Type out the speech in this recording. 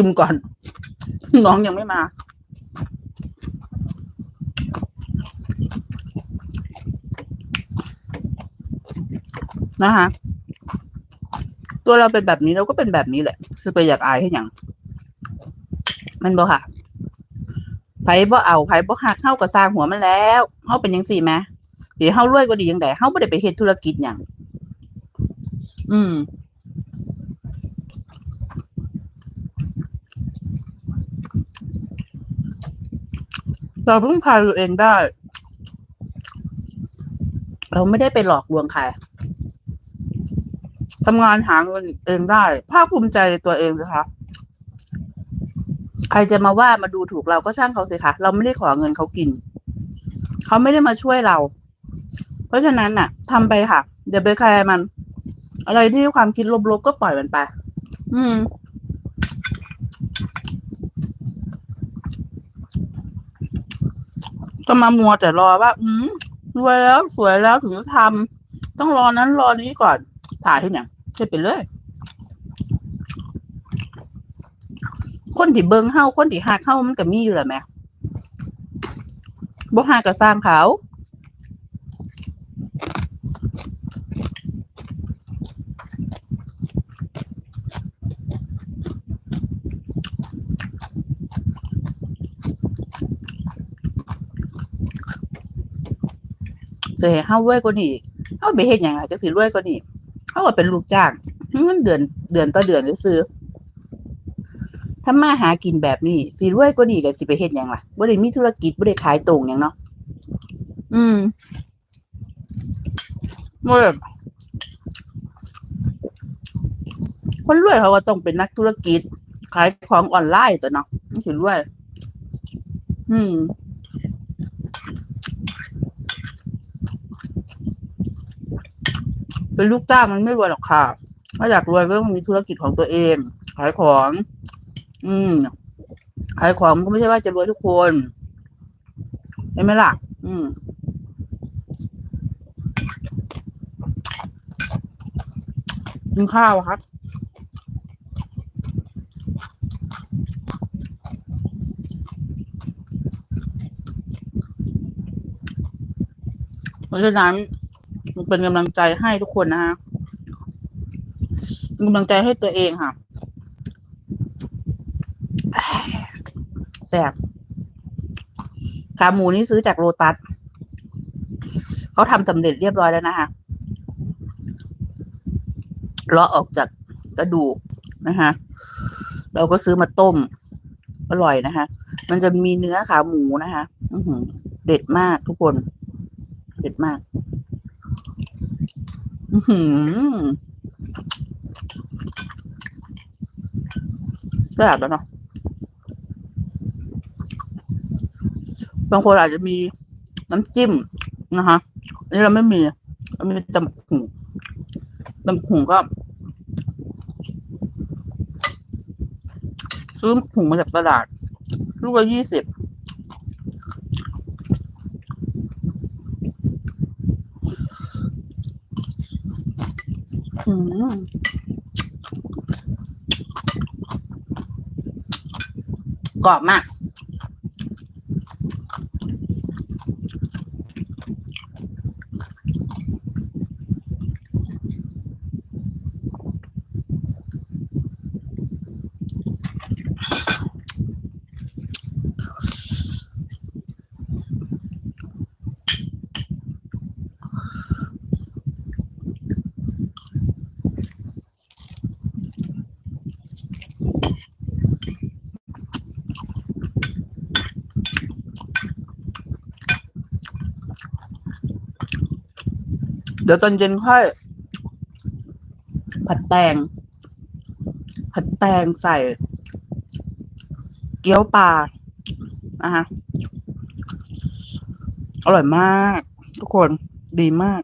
ชิมก่อน น้องยังไม่มา นะคะตัวเราเป็นแบบนี้เราก็เป็นแบบนี้แหละคือไปอยากอายให้หยังมันบ่ค่ะไผ่บ่เอาไผ่บ่หักเข้ากับสร้างหัวมันแล้วเฮาเป็นยังสี่ไหมเดี๋ยวเฮารวยกว่าดียังไงเฮาบ่ได้ไปเฮ็ดธุรกิจหยังอืม เราพึ่งพาตัวเองได้ เราไม่ได้ไปหลอกลวงใครทำงานหาเงินเองได้ ภาคภูมิใจในตัวเองสิคะใครจะมาว่ามาดูถูกเราก็ช่างเขาสิคะเราไม่ได้ขอเงินเขากิน เขาไม่ได้มาช่วยเรา เพราะฉะนั้นน่ะทำไปค่ะอย่าไปแคร์มัน อะไรที่ความคิดลบๆก็ปล่อยมันไป อืม ก็มามัวแต่รอว่า อืมรวยแล้วสวยแล้วถึงจะทำต้องรอนั้นรอนี้ก่อนถ่ายที่เนี่ยใช่ไปเลย คนที่เบิงเฮาคนที่หาเข้ามันก็มีอยู่แหละแม่บ่หาก็สร้างเขา จะให้เฮารวยกว่านี้เฮาไปเฮ็ดหยังล่ะจักสิรวยกว่านี้เฮาก็เป็นลูกจ้างเงินเดือนเดือนต่อเดือนซื้อถ้ามาหากินแบบนี้สิรวยกว่านี้ก็สิไปเฮ็ดหยังล่ะบ่ได้มีธุรกิจบ่ได้ขายตรงหยังเนาะอืมบ่ได้คนรวยเขาก็ต้องเป็นนักธุรกิจ ขายของออนไลน์ตัวเนาะมันสิรวย อืม เป็นลูกจ้างมันไม่รวยหรอกค่ะ ถ้าอยากรวยก็ต้องมีธุรกิจของตัวเอง ขายของ อืม ขายของก็ไม่ใช่ว่าจะรวยทุกคนเห็นไหมล่ะ อืมกินข้าวครับเพราะฉะนั้น เป็นกำลังใจให้ทุกคนนะฮะเป็นกำลังใจให้ตัวเองค่ะแสบขาหมูนี่ซื้อจากโลตัสเขาทำสำเร็จเรียบร้อยแล้วนะคะเลาะออกจากกระดูกนะคะเราก็ซื้อมาต้ม อร่อยนะคะมันจะมีเนื้อขาหมูนะคะเด็ดมากทุกคน เด็ดมาก แบบแล้วเนาะบางคนอาจจะมีน้ำจิ้มนะคะอันนี้เราไม่มีเรามีตำขุงตำขุงก็ซื้อถุงมาจากตลาด ลูกละยี่สิบ อืมกรอบมาก ดี๋ยวตอนเย็นค่อย ผัดแตง ผัดแตงใส่ เกี๊ยวปลานะคะอร่อยมาก ทุกคนดีมาก